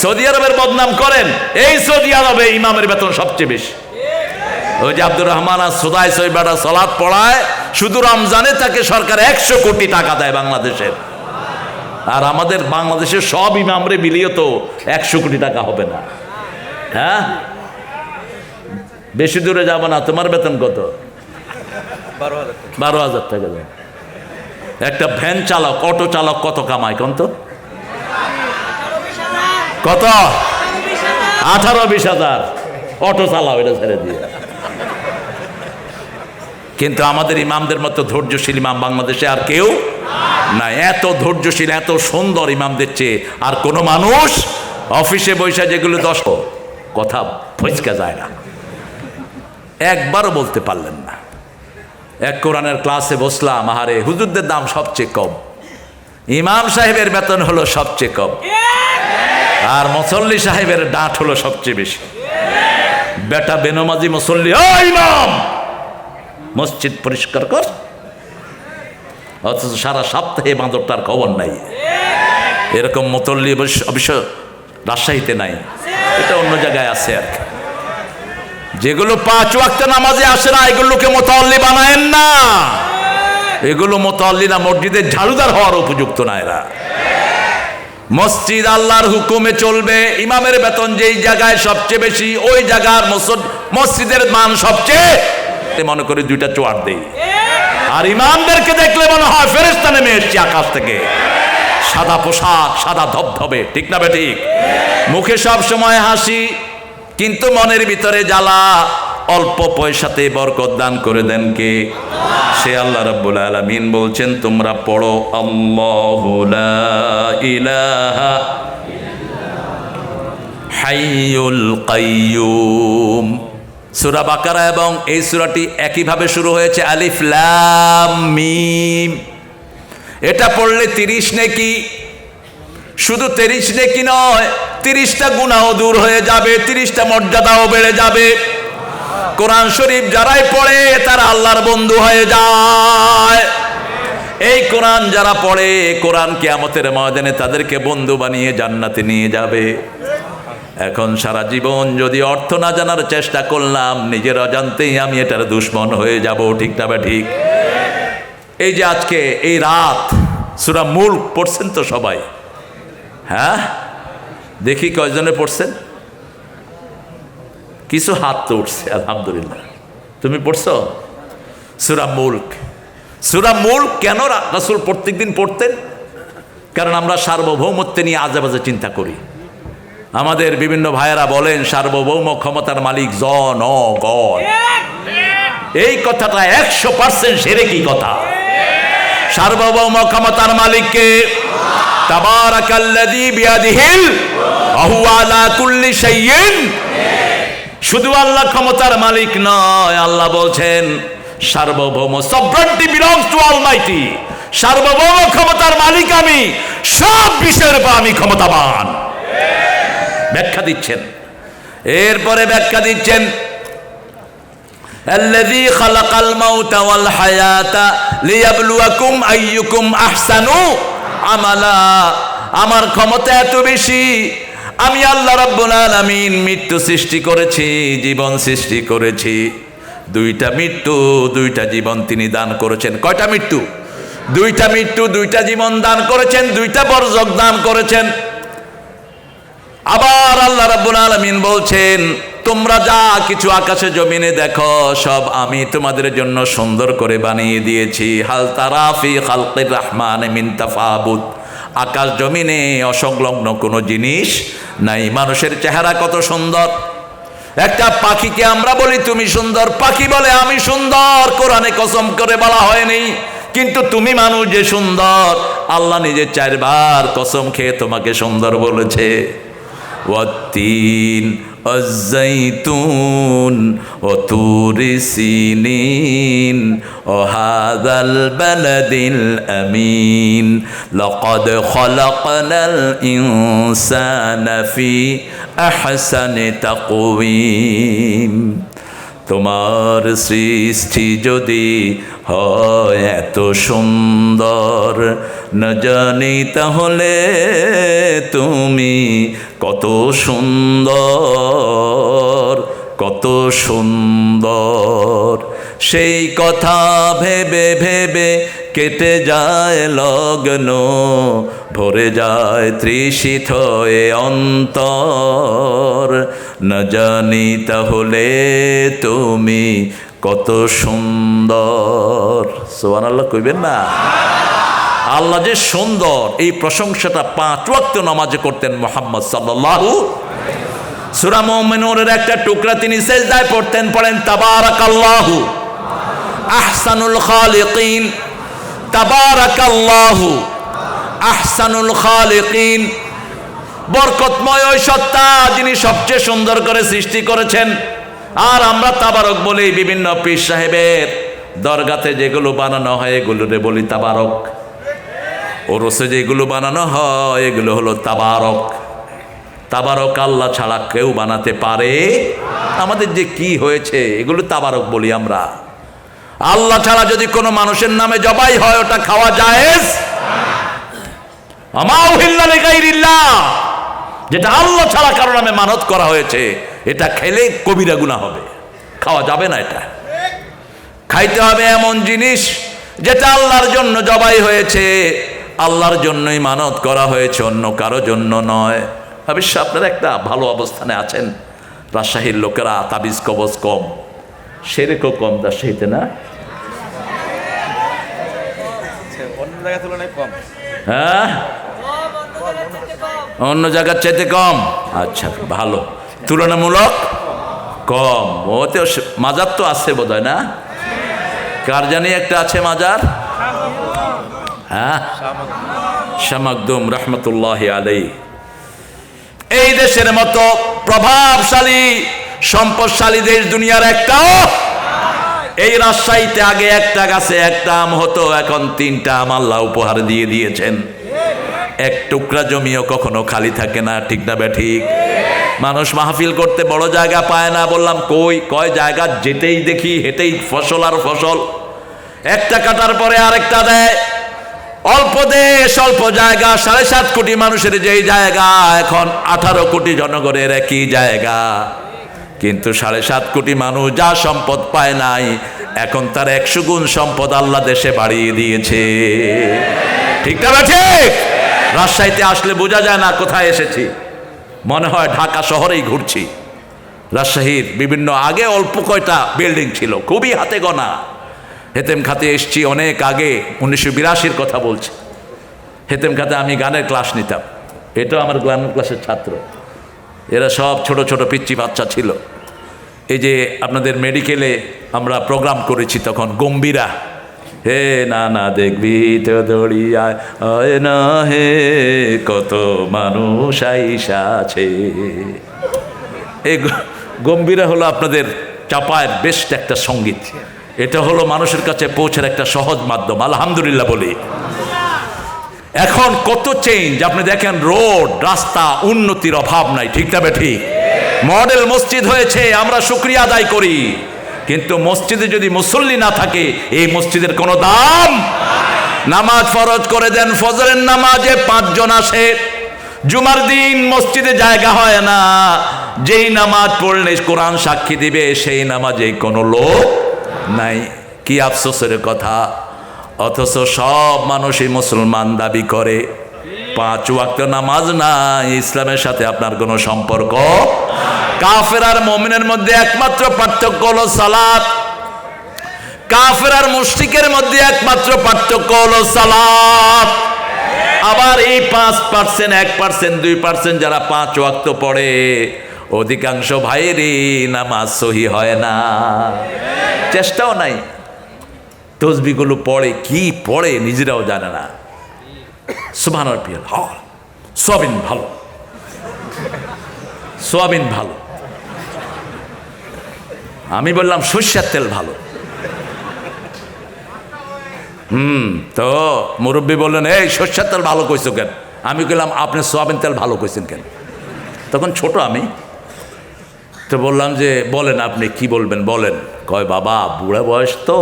Saudi আরবের বদনাম করেন, এই সৌদি আরবে ইমামের বেতন সবচেয়ে বেশি। ওই যে আব্দুর রহমান আর সোদাই সৈবাটা সলাদ পড়ায়, শুধু রমজানে তাকে সরকার একশো কোটি টাকা দেয় বাংলাদেশের। আর আমাদের বাংলাদেশের সব ইমামরে মিলিয়ে তো একশো কোটি টাকা হবে না। হ্যাঁ? বেশি দূরে যাব না, তোমার বেতন কত? বারো হাজার টাকা। একটা ভ্যান চালক, অটো চালক কত কামায় কোন তো কত? আঠারো, বিশ হাজার। অটো চালাও, এটা ছেড়ে দিয়ে। কিন্তু আমাদের ইমামদের মতো ধৈর্যশীল ইমাম বাংলাদেশে আর কেউ না এত ধৈর্যশীল, এত সুন্দর ইমামদের চেয়ে আর কোনো মানুষ অফিসে বৈশা যেগুলো দশ কথা ফসকা যায় না। একবারও বলতে পারলেন না। এক কোরআনের ক্লাসে বসলাম, আহারে, হুজুরদের দাম সবচেয়ে কম। ইমাম সাহেবের বেতন হলো সবচেয়ে কম। আর মুসল্লি সাহেবের ডাঁট হলো সবচেয়ে বেশি। বেটা বেনমাজি মুসল্লি ইমাম, মসজিদ পরিষ্কার কর। অথচ সারা সপ্তাহে বাঁদরটার খবর নাই। এরকম অবশ্য অবশ্য রাজশাহীতে নাই। এটা অন্য জায়গায় আছে আর কি। যেগুলো পাঁচ ওয়াক্ত নামাজে আসে না, এগুলোকে মোতাল্লি বানায়েন না। এগুলো মোতাল্লি না মসজিদের ঝাড়ুদার হওয়ার উপযুক্ত না এরা। মসজিদ আল্লাহর হুকুমে চলবে। ইমামের বেতন যেই জায়গায় সবচেয়ে বেশি, ওই জায়গার মসজিদ- মসজিদের মান সবচেয়ে। মনে করি দুইটা চোয়ার দেই। আর ইমামদেরকে দেখলে মনে হয় ফেরেস্তা নেমে এসছে আকাশ থেকে। সাদা পোশাক, সাদা ধবধবে, ঠিক না বে ঠিক? মুখে সব সময় হাসি, কিন্তু মনের ভিতরে জ্বালা। অল্প পয়সাতে বরকত দান করে দেন কে? সে আল্লাহ রাব্বুল আলামিন বলছেন, তোমরা পড়ো, আল্লাহু লা ইলাহা হাইয়ুল কাইয়ুম। সূরা বাকারা এবং এই সূরাটি একইভাবে শুরু হয়েছে, আলিফ, লাম, মিম। এটা পড়লে তিরিশ নেকি? শুধু তিরিশ নেকি নয়, তিরিশটা গুণাও দূর হয়ে যাবে, তিরিশটা মর্যাদাও বেড়ে যাবে। কোরআন শরীফ যারাই পড়ে, তারা আল্লাহর বন্ধু হয়ে যায়। এই কোরআন যারা পড়ে, কোরআন কিয়ামতের ময়দানে তাদেরকে বন্ধু বানিয়ে জান্নাতে নিয়ে যাবে। এখন সারা জীবন যদি অর্থ না জানার চেষ্টা করলাম, নিজের অজান্তেই আমি এটার দুশ্মন হয়ে যাব, ঠিক না বা ঠিক? এই যে আজকে, এই রাত, সুরা মূল পড়ছেন তো সবাই? হ্যাঁ? দেখি কয়জনে পড়ছেন? কিছু হাত তো উঠছে, আলহামদুলিল্লাহ। তুমি পড়ছো? সুরা মুল্ক। সুরা মুল্ক কেন রাসূল প্রত্যেক দিন পড়তেন? কারণ আমরা সার্বভৌমত্ব নিয়ে আজে বাজে চিন্তা করি। আমাদের বিভিন্ন ভাইয়েরা বলেন, সার্বভৌম ক্ষমতার মালিক জন গণ। এই কথাটা একশো পার্সেন্ট সেরে কি কথা? সার্বভৌম ক্ষমতার মালিককে তাবারাকাল্লাযী বিয়াদিহিল, ওয়া আলা কুল্লি শাইইন শুধু আল্লাহ ক্ষমতার মালিক নয় আল্লাহ বলছেন সার্বভৌম সভ্রান্তি বিলংস টু অলমাইটি সার্বভৌম ক্ষমতার মালিক আমি সব বিষয়ের উপর আমি ক্ষমতাবান ব্যাখ্যা দিচ্ছেন এরপরে ব্যাখ্যা দিচ্ছেন الذي خلق الموت والحياة ليبلوكم أيكم أحسن عملا আমার ক্ষমতা এত বেশি আমি আল্লাহ রাব্বুল আলামিন মৃত্যু সৃষ্টি করেছি, জীবন সৃষ্টি করেছি। দুইটা মৃত্যু, দুইটা জীবন তিনি দান করেছেন। কয়টা মৃত্যু? দুইটা মৃত্যু, দুইটা জীবন দান করেছেন, দুইটা বর্জক দান করেছেন। আবার আল্লাহ রাব্বুল আলামিন বলছেন, তোমরা যা কিছু আকাশে, জমিনে দেখো, সব আমি তোমাদের জন্য সুন্দর করে বানিয়ে দিয়েছি। হাল তারাফি খালকির রহমান মিন তাফাবুত। আকাশ জমিনে অসংলগ্ন কোনো জিনিস নাই। মানুষের চেহারা কত সুন্দর। একটা পাখিকে আমরা বলি, তুমি সুন্দর। পাখি বলে, আমি সুন্দর। কোরআনে কসম করে বলা হয়নি। কিন্তু তুমি মানুষ যে সুন্দর, আল্লাহ নিজে চারবার কসম খেয়ে তোমাকে সুন্দর বলেছে। তিন والزيتون وطور سينين وهذا البلد الأمين لقد خلقنا الإنسان في أحسن تقويم তোমার সৃষ্টি যদি হয় এত সুন্দর না জানি তাহলে তুমি কত সুন্দর কত সুন্দর। সেই কথা ভেবে ভেবে কেটে যায় লগ্ন, ভরে যায় তৃষিত অন্তর। না জানি তাহলে তুমি কত সুন্দর। সোহান আল্লাহ কইবেন না? আল্লাহ যে সুন্দর এই প্রশংসাটা পাঁচ ওয়াক্ত নামাজে করতেন মোহাম্মদ সাল্লাল্লাহু সূরা মুমিনুরের একটা টুকরা তিনি সেজদায় পড়তেন, পড়েন, তাবারাকাল্লাহু আহসানুল খালিকিন, তাবারাকাল্লাহু আহসানুল খালিকিন। বরকতময় ওই সত্তা যিনি সবচেয়ে সুন্দর করে সৃষ্টি করেছেন। আর আমরা তাবারক বলি বিভিন্ন পীর সাহেবের দরগাতে যেগুলো বানানো হয় এগুলোরে বলি তাবারক। ওরসে যেগুলো বানানো হয়, এগুলো হলো তাবারক। তাবারক আল্লাহ ছাড়া কেউ বানাতে পারে? আমাদের যে কি হয়েছে, এগুলো তাবারক বলি আমরা। আল্লাহ ছাড়া যদি কোনো মানুষের নামে জবাই হয়, ওটা খাওয়া যায় যেটা আল্লাহ ছাড়া কারও নামে মানত করা হয়েছে, এটা খেলে কবিরা গুণা হবে। খাওয়া যাবে না এটা। খাইতে হবে এমন জিনিস, যেটা আল্লাহর জন্য জবাই হয়েছে। আল্লাহর জন্যই মানত করা হয়েছে অন্য কারও জন্য নয়। অবশ্য আপনারা একটা ভালো অবস্থানে আছেন। রাজশাহীর লোকেরা তাবিজ কবজ কম। সেরেকও কম রাজশাহীতে না? অন্য জায়গার হ্যাঁ? অন্য জায়গার চাইতে কম? আচ্ছা ভালো। তুলনামূলক কম। ওতে মাজার তো আছে বোধ না? কার জানি একটা আছে মাজার? হ্যাঁ? শামাকদুম রহমতুল্লাহ আলাই এই দেশের মতো প্রভাবশালী, সম্পদশালী দেশ দুনিয়ার একটাও। এই রাজশাহীতে আগে একটা গাছে একটা আম হতো, এখন তিনটা আম আল্লাহ উপহার দিয়ে দিয়েছেন। এক টুকরা জমিও কখনো খালি থাকে না, ঠিক না বে ঠিক? মানুষ মাহফিল করতে বড় জায়গা পায় না, বললাম কই, কয় জায়গা? যেতেই দেখি, হেঁটেই ফসল আর ফসল। একটা কাটার পরে আরেকটা দেয়। অল্প দেশ, অল্প জায়গা, সাড়ে সাত কোটি মানুষের যেই জায়গা, এখন আঠারো কোটি জনগণের একই জায়গা। কিন্তু সাড়ে সাত কোটি মানুষ যা সম্পদ পায় নাই, এখন তার একশো গুণ সম্পদ আল্লাহ দেশে বাড়িয়ে দিয়েছে। ঠিক না ঠিক? রাজশাহীতে আসলে বোঝা যায় না কোথায় এসেছি। মনে হয় ঢাকা শহরেই ঘুরছি। রাজশাহীর বিভিন্ন আগে অল্প কয়টা বিল্ডিং ছিল, খুবই হাতে গোনা। হেতেম খাতে এসছি অনেক আগে, উনিশশো বিরাশির কথা বলছি। হেতেম খাতে আমি গানের ক্লাস নিতাম। এটাও আমার গানের ক্লাসের ছাত্র। এরা সব ছোট ছোট পিচ্চি বাচ্চা ছিল। এই যে আপনাদের মেডিকেলে আমরা প্রোগ্রাম করেছি তখন, গম্ভীরা। হে না না দেখবি তো দড়িয়ায় না হে, কত মানুষ আইসা আছে। এই গম্ভীরা হলো আপনাদের চাপায়ের বেস্ট একটা সংগীত। এটা হলো মানুষের কাছে পৌঁছার একটা সহজ মাধ্যম। আলহামদুলিল্লাহ বলি। এখন কত চেঞ্জ আপনি দেখেন রোড, রাস্তা, উন্নতির অভাব নাই। ঠিক তবে ঠিক? মডেল মসজিদ হয়েছে, আমরা শুক্রিয়া আদায় করি। কিন্তু মসজিদে যদি মুসল্লি না থাকে, এই মসজিদের কোনো দাম নামাজ ফরজ করে দেন, ফজরের নামাজে পাঁচজন আসে। জুমার দিন মসজিদে জায়গা হয় না। যেই নামাজ পড়লে কোরআন সাক্ষী দিবে, সেই নামাজে কোনো লোক নাই। কি আফসোসের কথা? অথচ সব মানুষই মুসলমান দাবি করে। পাঁচ ওয়াক্ত নামাজ নাই, ইসলামের সাথে আপনার কোনো সম্পর্ক কাফের আর মমিনের মধ্যে একমাত্র পার্থক্য হলো সালাত। কাফের আর মুশরিকের মধ্যে একমাত্র পার্থক্য হলো সালাত। আবার এই পাঁচ পার্সেন্ট এক পার্সেন্ট দুই পার্সেন্ট যারা পাঁচ ওয়াক্ত পড়ে, অধিকাংশ ভাইয়েরই নামাজ সহি হয় না। চেষ্টাও নাই। তসবিগুলো পড়ে, কি পড়ে নিজেরাও জানে না। সুভানার পিয়াল হল সোয়াবিন ভালো। সোয়াবিন ভালো। আমি বললাম সর্ষের তেল ভালো। হুম, তো মুরব্বী বললেন, এই সর্ষের তেল ভালো কইছো কেন? আমি কইলাম, আপনি সোয়াবিন তেল ভালো কইছেন কেন? তখন ছোট আমি। তো বললাম যে, বলেন আপনি কি বলবেন, বলেন। কয় বাবা বুড়া বয়স তো?